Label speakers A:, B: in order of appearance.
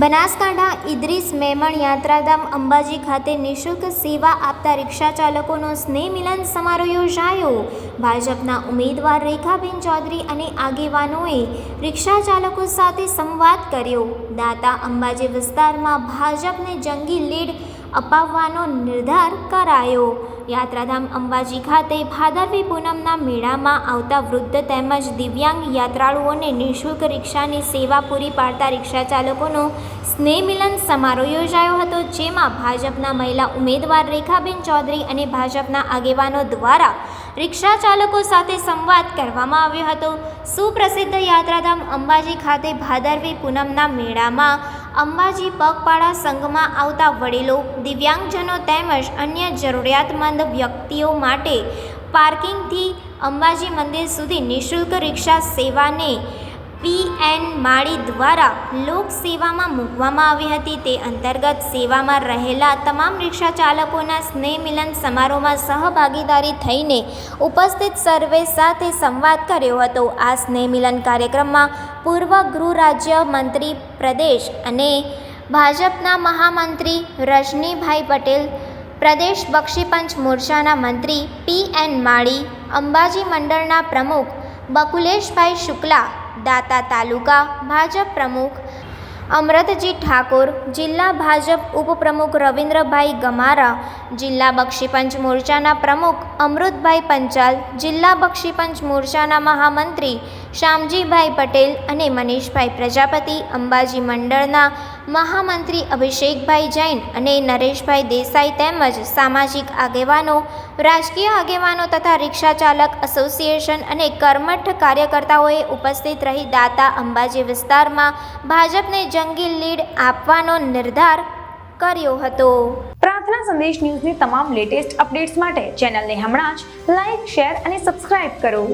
A: બનાસકાંઠા ઇદ્રીસ મેમણ યાત્રાધામ અંબાજી ખાતે નિઃશુલ્ક સેવા આપતા રિક્ષા ચાલકોનો સ્નેહ મિલન સમારોહ યોજાયો. ભાજપના ઉમેદવાર રેખાબેન ચૌધરી અને આગેવાનોએ રિક્ષા ચાલકો સાથે સંવાદ કર્યો. દાતા અંબાજી વિસ્તારમાં ભાજપને જંગી લીડ અપાવવાનો નિર્ધાર કરાયો. યાત્રાધામ અંબાજી ખાતે ભાદરવી પૂનમના મેળામાં આવતા વૃદ્ધ તેમજ દિવ્યાંગ યાત્રાળુઓને નિઃશુલ્ક રિક્ષાની સેવા પૂરી પાડતા રિક્ષા ચાલકોનો સ્નેહ મિલન સમારોહ યોજાયો હતો, જેમાં ભાજપના મહિલા ઉમેદવાર રેખાબેન ચૌધરી અને ભાજપના આગેવાનો દ્વારા રિક્ષા ચાલકો સાથે સંવાદ કરવામાં આવ્યો હતો. સુપ્રસિદ્ધ યાત્રાધામ અંબાજી ખાતે ભાદરવી પૂનમના મેળામાં અંબાજી પગપાળા સંઘમાં આવતા વડીલો, દિવ્યાંગજનો તેમજ અન્ય જરૂરિયાતમંદ વ્યક્તિઓ માટે પાર્કિંગથી અંબાજી મંદિર સુધી નિઃશુલ્ક રિક્ષા સેવાને પીએન માળી દ્વારા લોકસેવામાં મૂકવામાં આવી હતી. તે અંતર્ગત સેવામાં રહેલા તમામ રિક્ષા ચાલકોના સ્નેહ મિલન સમારોહમાં સહભાગીદારી થઈને ઉપસ્થિત સર્વે સાથે સંવાદ કર્યો હતો. આ સ્નેહ મિલન કાર્યક્રમમાં પૂર્વ ગૃહ રાજ્ય મંત્રી પ્રદેશ અને ભાજપના મહામંત્રી રજનીભાઈ પટેલ, પ્રદેશ બક્ષીપંચ મોરચાના મંત્રી પી એન માળી, અંબાજી મંડળના પ્રમુખ બકુલેશભાઈ શુક્લા દાતા તાલુકા ભાજપ પ્રમુખ અમરતજી ઠાકોર, જિલ્લા ભાજપ ઉપપ્રમુખ રવિન્દ્રભાઈ ગમારા, જિલ્લા બક્ષીપંચ મોરચાના પ્રમુખ અમૃતભાઈ પંચાલ, જિલ્લા બક્ષીપંચ મોરચાના મહામંત્રી શ્યામજીભાઈ પટેલ અને મનીષભાઈ પ્રજાપતિ અંબાજી મંડળના મહામંત્રી અભિષેકભાઈ જૈન અને નરેશભાઈ દેસાઈ તેમજ સામાજિક આગેવાનો, રાજકીય આગેવાનો તથા રિક્ષા ચાલક એસોસિએશન અને કર્મઠ કાર્યકર્તાઓએ ઉપસ્થિત રહી દાતા અંબાજી વિસ્તારમાં ભાજપને જંગી લીડ આપવાનો નિર્ધાર કર્યો હતો.
B: પ્રાર્થના સંદેશ ન્યૂઝની તમામ લેટેસ્ટ અપડેટ્સ માટે ચેનલને હમણાં જ લાઈક, શેર અને સબસ્ક્રાઇબ કરો.